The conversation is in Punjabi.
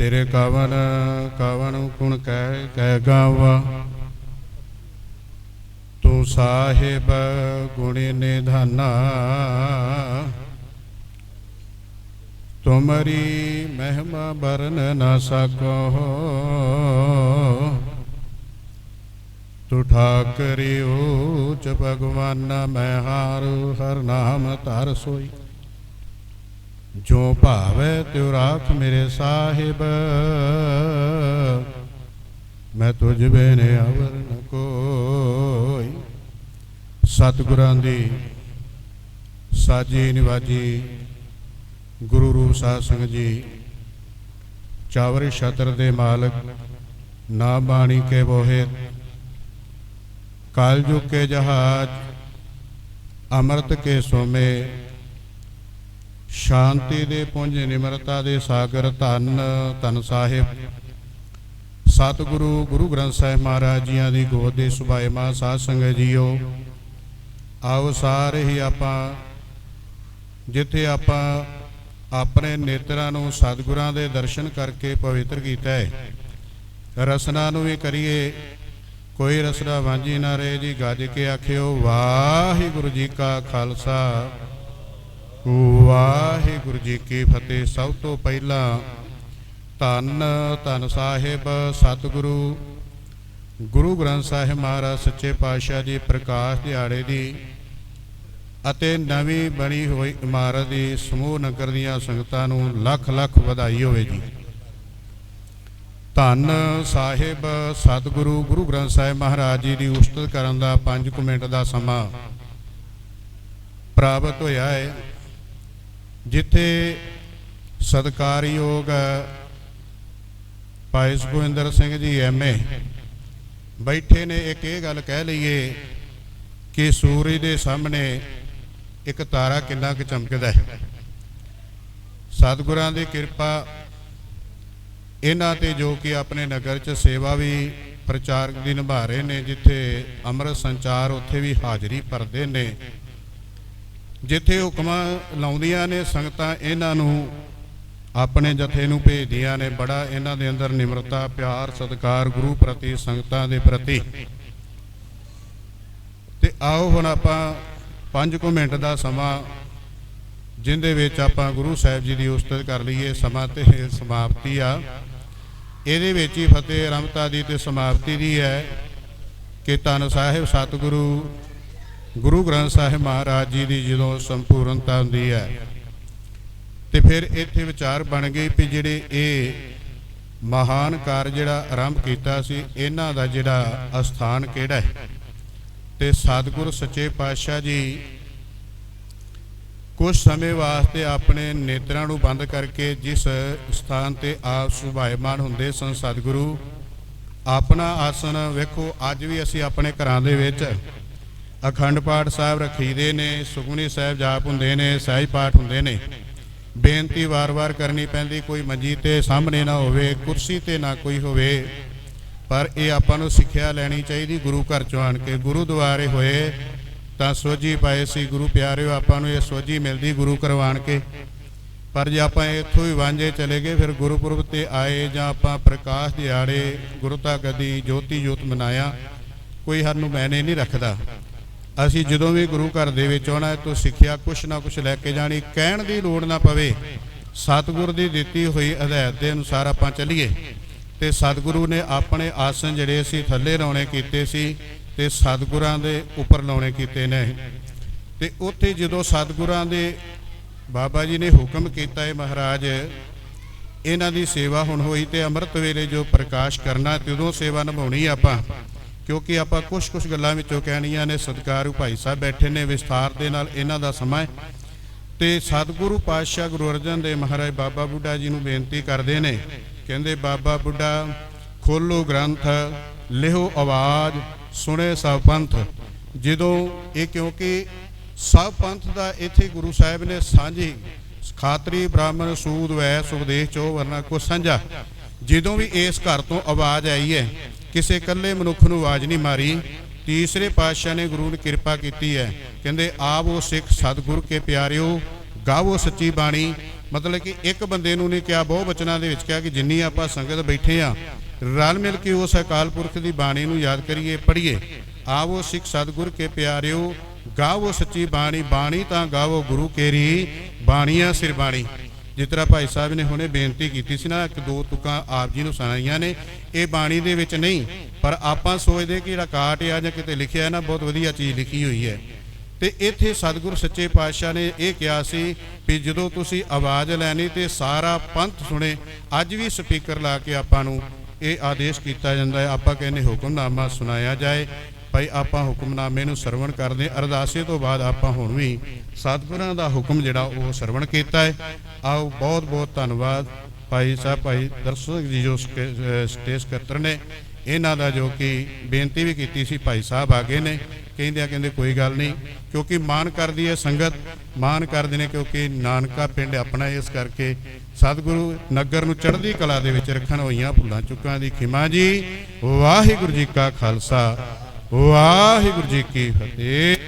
ਤੇਰੇ ਕਵਨ ਕਵਨ ਗੁਣ ਕਹਿ ਕਹਿ ਗਾਵਾ। ਤੂੰ ਸਾਹਿਬ ਗੁਣੀ ਨਿਧਾਨਾ। ਤੁਮਰੀ ਮਹਿਮਾ ਬਰਨ ਨਾ ਸਕੋ। ਤੂੰ ਠਾਕਰੀ ਊਚ ਭਗਵਾਨਾ, ਮੈਂ ਹਾਰ ਹਰ ਨਾਮ ਧਰ ਸੋਈ। ਜੋ ਭਾਵੇ ਤਿਉ ਰਾਖ ਮੇਰੇ ਸਾਹਿਬ, ਮੈਂ ਤੁਝ ਬਿਨ ਅਵਰ ਨ ਕੋਈ। ਸਤਿਗੁਰਾਂ ਦੀ ਸਾਜੀ ਨਿਵਾਜੀ ਗੁਰੂ ਰੂਪ ਸਾਧ ਸੰਗਤ ਜੀ, ਚਾਵਰ ਛਤਰ ਦੇ ਮਾਲਕ, ਨਾ ਬਾਣੀ ਕੇ ਬੋਹੇ ਕਾਲਜੁਗ ਕੇ ਜਹਾਜ, ਅੰਮ੍ਰਿਤ ਕੇ ਸੋਮੇ ਸ਼ਾਂਤੀ ਦੇ ਪੁੰਜ ਨਿਮਰਤਾ ਦੇ ਸਾਗਰ ਧੰਨ ਧੰਨ ਸਾਹਿਬ। ਸਤਿਗੁਰੂ, ਗੁਰੂ ਗ੍ਰੰਥ ਸਾਹਿਬ ਮਹਾਰਾਜ ਜੀਆਂ ਦੀ ਗੋਦ ਦੇ ਸੁਭਾਏ ਸੁਭਾਇਮਾ ਸਾਧ ਸੰਗਤ ਜੀਓ, ਆਓ ਸਾਰੇ ਹੀ ਆਪਾਂ, ਜਿੱਥੇ ਆਪਾਂ ਆਪਣੇ ਨੇਤਰਾਂ ਨੂੰ ਸਤਿਗੁਰਾਂ ਦੇ ਦਰਸ਼ਨ ਕਰਕੇ ਪਵਿੱਤਰ ਕੀਤਾ ਹੈ, ਰਸਨਾ ਨੂੰ ਵੀ ਕਰੀਏ, ਕੋਈ ਰਸਨਾ ਵਾਂਝੀ ਨਾ ਰਹੇ ਜੀ, ਗੱਜ ਕੇ ਆਖਿਓ, ਵਾਹਿਗੁਰੂ ਜੀ ਕਾ ਖਾਲਸਾ। ਵਾਹਿਗੁਰੂ ਜੀ ਕੀ ਫਤਿਹ। ਸਭ ਤੋਂ ਪਹਿਲਾਂ ਧੰਨ ਧੰਨ ਸਾਹਿਬ, ਸਤਿਗੁਰੂ, ਗੁਰੂ ਗ੍ਰੰਥ ਸਾਹਿਬ ਮਹਾਰਾਜ ਸੱਚੇ ਪਾਤਸ਼ਾਹ ਜੀ ਪ੍ਰਕਾਸ਼ ਦਿਹਾੜੇ ਦੀ ਅਤੇ ਨਵੀਂ ਬਣੀ ਹੋਈ ਇਮਾਰਤ ਦੀ ਸਮੂਹ ਨਗਰ ਦੀਆਂ ਸੰਗਤਾਂ ਨੂੰ ਲੱਖ ਲੱਖ ਵਧਾਈ ਹੋਵੇ ਜੀ। ਧੰਨ ਸਾਹਿਬ, ਸਤਿਗੁਰੂ, ਗੁਰੂ ਗ੍ਰੰਥ ਸਾਹਿਬ ਮਹਾਰਾਜ ਜੀ ਦੀ ਉਸਤਤ ਕਰਨ ਦਾ 5 ਮਿੰਟ ਦਾ ਸਮਾਂ ਪ੍ਰਾਪਤ ਹੋਇਆ ਹੈ। ਜਿੱਥੇ ਸਤਿਕਾਰਯੋਗ ਭਾਈ ਸੁਖਵਿੰਦਰ ਸਿੰਘ ਜੀ ਐਮਏ ਬੈਠੇ ਨੇ, ਇੱਕ ਇਹ ਗੱਲ ਕਹਿ ਲਈਏ ਕਿ ਸੂਰਜ ਦੇ ਸਾਹਮਣੇ ਇੱਕ ਤਾਰਾ ਕਿੰਨਾ ਕੁ ਚਮਕਦਾ ਹੈ। ਸਤਿਗੁਰਾਂ ਦੀ ਕਿਰਪਾ, ਇਹਨਾਂ ਤੇ ਜੋ ਕਿ ਆਪਣੇ ਨਗਰ 'ਚ ਸੇਵਾ ਵੀ ਪ੍ਰਚਾਰਕ ਦੀ ਨਿਭਾ ਰਹੇ ਨੇ, ਜਿੱਥੇ ਅੰਮ੍ਰਿਤ ਸੰਚਾਰ ਉੱਥੇ ਵੀ ਹਾਜ਼ਰੀ ਭਰਦੇ ਨੇ। ਜਿੱਥੇ ਹੁਕਮਾਂ ਲਾਉਂਦੀਆਂ ਨੇ, ਸੰਗਤਾਂ ਇਹਨਾਂ ਨੂੰ ਆਪਣੇ ਜਥੇ ਨੂੰ ਭੇਜਦੀਆਂ ਨੇ। ਬੜਾ ਇਹਨਾਂ ਦੇ ਅੰਦਰ ਨਿਮਰਤਾ, ਪਿਆਰ, ਸਤਿਕਾਰ, ਗੁਰੂ ਪ੍ਰਤੀ, ਸੰਗਤਾਂ ਦੇ ਪ੍ਰਤੀ। ਤੇ ਆਓ ਹੁਣ ਆਪਾਂ 5 ਮਿੰਟ ਦਾ ਸਮਾਂ, ਜਿੰਦੇ ਵਿੱਚ ਆਪਾਂ ਗੁਰੂ ਸਾਹਿਬ ਜੀ ਦੀ ਉਸਤਤ ਕਰ ਲਈਏ। ਸਮਾਂ ਤੇ ਸਮਾਪਤੀ ਆ। ਇਹਦੇ ਵਿੱਚ ਹੀ ਫਤਿਹ ਰਮਤਾ ਦੀ ਤੇ ਸਮਾਪਤੀ ਦੀ ਹੈ ਕਿ ਧੰਨ ਸਾਹਿਬ, ਸਤਿਗੁਰੂ ਗੁਰੂ ਗ੍ਰੰਥ ਸਾਹਿਬ ਮਹਾਰਾਜ ਜੀ ਦੀ ਜਦੋਂ ਸੰਪੂਰਨਤਾ ਹੁੰਦੀ ਹੈ, ਤੇ ਫਿਰ ਇੱਥੇ ਵਿਚਾਰ ਬਣ ਗਏ ਵੀ ਜਿਹੜੇ ਇਹ ਮਹਾਨ ਕਾਰਜ ਜਿਹੜਾ ਆਰੰਭ ਕੀਤਾ ਸੀ, ਇਹਨਾਂ ਦਾ ਜਿਹੜਾ ਅਸਥਾਨ ਕਿਹੜਾ ਹੈ? ਤੇ ਸਤਿਗੁਰ ਸੱਚੇ ਪਾਤਸ਼ਾਹ ਜੀ ਕੁਝ ਸਮੇਂ ਵਾਸਤੇ ਆਪਣੇ ਨੇਤਰਾਂ ਨੂੰ ਬੰਦ ਕਰਕੇ ਜਿਸ ਸਥਾਨ ਤੇ ਆਪ ਸੁਭਾਇਮਾਨ ਹੁੰਦੇ ਸਨ ਸਤਿਗੁਰੂ, ਆਪਣਾ ਆਸਣ ਵੇਖੋ, ਅੱਜ ਵੀ ਅਸੀਂ ਆਪਣੇ ਘਰਾਂ ਦੇ ਵਿੱਚ ਅਖੰਡ ਪਾਠ ਸਾਹਿਬ ਰਖੀਦੇ ਨੇ ਸੁਖਮਨੀ ਸਾਹਿਬ ਜਾਪ ਹੁੰਦੇ ਨੇ, ਸਹਿਜ ਪਾਠ ਹੁੰਦੇ ਨੇ। ਬੇਨਤੀ ਵਾਰ-ਵਾਰ ਕਰਨੀ ਪੈਂਦੀ, ਕੋਈ ਮੰਜੀ ਤੇ ਸਾਹਮਣੇ ਨਾ ਹੋਵੇ, ਕੁਰਸੀ ਤੇ ਨਾ ਕੋਈ ਹੋਵੇ। ਪਰ ਇਹ ਆਪਾਂ ਨੂੰ ਸਿੱਖਿਆ ਲੈਣੀ ਚਾਹੀਦੀ ਗੁਰੂ ਘਰ ਚੋਂ ਆਣ ਕੇ। ਗੁਰੂ ਦੁਆਰੇ ਹੋਏ, ਤਾਂ ਸੋਝੀ ਪਾਏ ਸੀ, ਗੁਰੂ ਪਿਆਰਿਓ, ਆਪਾਂ ਨੂੰ ਇਹ ਸੋਝੀ ਮਿਲਦੀ ਗੁਰੂ ਕਰਵਾਣ ਕੇ। ਪਰ ਜੇ ਆਪਾਂ ਇੱਥੋਂ ਹੀ ਵਾਂਝੇ ਚਲੇ ਗਏ, ਫਿਰ ਗੁਰਪੁਰਬ ਤੇ ਆਏ ਜਾਂ ਆਪਾਂ ਪ੍ਰਕਾਸ਼ ਦਿਹਾੜੇ ਗੁਰਤਾ ਗਦੀ ਜੋਤੀ ਜੋਤ ਮਨਾਇਆ, ਕੋਈ ਸਾਨੂੰ ਮੈਨੇ ਨਹੀਂ ਰੱਖਦਾ। ਅਸੀਂ ਜਦੋਂ ਵੀ ਗੁਰੂ ਘਰ ਦੇ ਵਿੱਚ ਆਉਣਾ ਤੋਂ ਸਿੱਖਿਆ ਕੁਛ ਨਾ ਕੁਛ ਲੈ ਕੇ ਜਾਣੀ, ਕਹਿਣ ਦੀ ਲੋੜ ਨਾ ਪਵੇ। ਸਤਿਗੁਰ ਦੀ ਦਿੱਤੀ ਹੋਈ ਹਦਾਇਤ ਦੇ ਅਨੁਸਾਰ ਆਪਾਂ ਚੱਲੀਏ। ਤੇ ਸਤਿਗੁਰੂ ਨੇ ਆਪਣੇ ਆਸਨ ਜਿਹੜੇ ਸੀ ਥੱਲੇ ਲਾਉਣੇ ਕੀਤੇ ਸੀ ਤੇ ਸਤਿਗੁਰਾਂ ਦੇ ਉੱਪਰ ਲਾਉਣੇ ਕੀਤੇ ਨੇ। ਤੇ ਉੱਥੇ ਜਦੋਂ ਸਤਿਗੁਰਾਂ ਦੇ ਬਾਬਾ ਜੀ ਨੇ ਹੁਕਮ ਕੀਤਾ ਹੈ ਮਹਾਰਾਜ, ਇਹਨਾਂ ਦੀ ਸੇਵਾ ਹੁਣ ਹੋਈ ਤੇ ਅੰਮ੍ਰਿਤ ਵੇਲੇ ਜੋ ਪ੍ਰਕਾਸ਼ ਕਰਨਾ ਤੇ ਉਦੋਂ ਸੇਵਾ ਨਿਭਾਉਣੀ ਆਪਾਂ। ਕਿਉਂਕਿ ਆਪਾਂ ਕੁਝ ਕੁਝ ਗੱਲਾਂ ਵਿੱਚੋਂ ਕਹਿਣੀਆਂ ਨੇ, ਸਤਿਕਾਰੂ ਭਾਈ ਸਾਹਿਬ ਬੈਠੇ ਨੇ ਵਿਸਥਾਰ ਦੇ ਨਾਲ ਇਹਨਾਂ ਦਾ ਸਮਾਂ ਹੈ। ਤੇ ਸਤਿਗੁਰੂ ਪਾਤਸ਼ਾਹ ਗੁਰੂ ਅਰਜਨ ਦੇਵ ਮਹਾਰਾਜ ਬਾਬਾ ਬੁੱਢਾ ਜੀ ਨੂੰ ਬੇਨਤੀ ਕਰਦੇ ਨੇ, ਕਹਿੰਦੇ ਬਾਬਾ ਬੁੱਢਾ, ਖੋਲੋ ਗ੍ਰੰਥ ਲਿਹੋ ਆਵਾਜ਼, ਸੁਣੇ ਸਭ ਪੰਥ। ਜਦੋਂ ਇਹ ਕਿਉਂਕਿ ਸਭ ਪੰਥ ਦਾ ਇੱਥੇ ਗੁਰੂ ਸਾਹਿਬ ਨੇ ਸਾਂਝੀ ਖਾਤਰੀ ਬ੍ਰਾਹਮਣ ਸੂਦ ਵੈ ਸੁਪਦੇਸ਼ ਚੋ ਵਰਨਾ ਕੋ ਸਾਂਝਾ। ਜਦੋਂ ਵੀ ਇਸ ਘਰ ਤੋਂ ਆਵਾਜ਼ ਆਈ ਹੈ ਕਿਸੇ ਇਕੱਲੇ ਮਨੁੱਖ ਨੂੰ ਆਵਾਜ਼ ਨਹੀਂ ਮਾਰੀ। ਤੀਸਰੇ ਪਾਤਸ਼ਾਹ ਨੇ ਗੁਰੂ ਨੇ ਕਿਰਪਾ ਕੀਤੀ ਹੈ। ਕਹਿੰਦੇ, ਆਪ ਉਹ ਸਿੱਖ ਸਤਿਗੁਰ ਕੇ ਪਿਆਰਿਓ, ਗਾਵੋ ਸੱਚੀ ਬਾਣੀ। ਮਤਲਬ ਕਿ ਇੱਕ ਬੰਦੇ ਨੂੰ ਨਹੀਂ ਕਿਹਾ, ਬਹੁ ਬਚਨਾਂ ਦੇ ਵਿੱਚ ਕਿਹਾ ਕਿ ਜਿੰਨੀ ਆਪਾਂ ਸੰਗਤ ਬੈਠੇ ਆ ਰਲ ਮਿਲ ਕੇ ਉਸ ਅਕਾਲ ਪੁਰਖ ਦੀ ਬਾਣੀ ਨੂੰ ਯਾਦ ਕਰੀਏ, ਪੜ੍ਹੀਏ। ਆਵੋ ਸਿੱਖ ਸਤਿਗੁਰ ਕੇ ਪਿਆਰਿਓ, ਗਾਵੋ ਸੱਚੀ ਬਾਣੀ। ਬਾਣੀ ਤਾਂ ਗਾਵੋ ਗੁਰੂ ਕੇਰੀ, ਬਾਣੀਆਂ ਸਿਰ ਬਾਣੀ। ਜਿਸ ਤਰ੍ਹਾਂ ਭਾਈ ਸਾਹਿਬ ਨੇ ਹੁਣੇ ਬੇਨਤੀ ਕੀਤੀ ਸੀ ਨਾ, ਇੱਕ ਦੋ ਤੁਕਾਂ ਆਪ ਜੀ ਨੂੰ ਸੁਣਾਈਆਂ ਨੇ, ਇਹ ਬਾਣੀ ਦੇ ਵਿੱਚ ਨਹੀਂ, ਪਰ ਆਪਾਂ ਸੋਚਦੇ ਕਿ ਜਿਹੜਾ ਕਾਟ ਆ ਜਾਂ ਕਿਤੇ ਲਿਖਿਆ ਹੈ ਨਾ, ਬਹੁਤ ਵਧੀਆ ਚੀਜ਼ ਲਿਖੀ ਹੋਈ ਹੈ। ਤੇ ਇੱਥੇ ਸਤਿਗੁਰ ਸੱਚੇ ਪਾਤਸ਼ਾਹ ਨੇ ਇਹ ਕਿਹਾ ਸੀ ਵੀ ਜਦੋਂ ਤੁਸੀਂ ਆਵਾਜ਼ ਲੈਣੀ ਤੇ ਸਾਰਾ ਪੰਥ ਸੁਣੇ, ਅੱਜ ਵੀ ਸਪੀਕਰ ਲਾ ਕੇ ਆਪਾਂ ਨੂੰ ਇਹ ਆਦੇਸ਼ ਕੀਤਾ ਜਾਂਦਾ ਹੈ, ਆਪਾਂ ਕਹਿੰਦੇ ਹੁਕਮਨਾਮਾ ਸੁਣਾਇਆ ਜਾਏ। ਭਾਈ ਆਪਾਂ ਹੁਕਮਨਾਮੇ ਨੂੰ ਸਰਵਣ ਕਰਦੇ ਹਾਂ। ਅਰਦਾਸੇ ਤੋਂ ਬਾਅਦ ਆਪਾਂ ਹੁਣ ਵੀ ਸਤਿਗੁਰਾਂ ਦਾ ਹੁਕਮ ਜਿਹੜਾ ਉਹ ਸਰਵਣ ਕੀਤਾ ਹੈ। ਆਓ ਬਹੁਤ ਬਹੁਤ ਧੰਨਵਾਦ ਭਾਈ ਸਾਹਿਬ, ਭਾਈ ਦਰਸ਼ਕ ਜੀ ਜੋ ਸਟੇਜ ਸਕੱਤਰ ਨੇ। ਇਹਨਾਂ ਦਾ ਜੋ ਕਿ ਬੇਨਤੀ ਵੀ ਕੀਤੀ ਸੀ ਭਾਈ ਸਾਹਿਬ ਆ ਗਏ ਨੇ। ਕਹਿੰਦੇ ਆ ਕਹਿੰਦੇ ਕੋਈ ਗੱਲ ਨਹੀਂ, ਕਿਉਂਕਿ ਮਾਨ ਕਰਦੀ ਹੈ ਸੰਗਤ ਮਾਨ ਕਰਦੇ ਨੇ ਕਿਉਂਕਿ ਨਾਨਕਾ ਪਿੰਡ ਆਪਣਾ ਇਸ ਕਰਕੇ ਸਤਿਗੁਰੂ ਨਗਰ ਨੂੰ ਚੜ੍ਹਦੀ ਕਲਾ ਦੇ ਵਿੱਚ ਰੱਖਣ ਹੋਈਆਂ ਭੁੱਲਾਂ ਚੁੱਕਾਂ ਦੀ ਖਿਮਾ ਜੀ। ਵਾਹਿਗੁਰੂ ਜੀ ਕਾ ਖਾਲਸਾ। ਵਾਹਿਗੁਰੂ ਜੀ ਕੀ ਫਤਿਹ।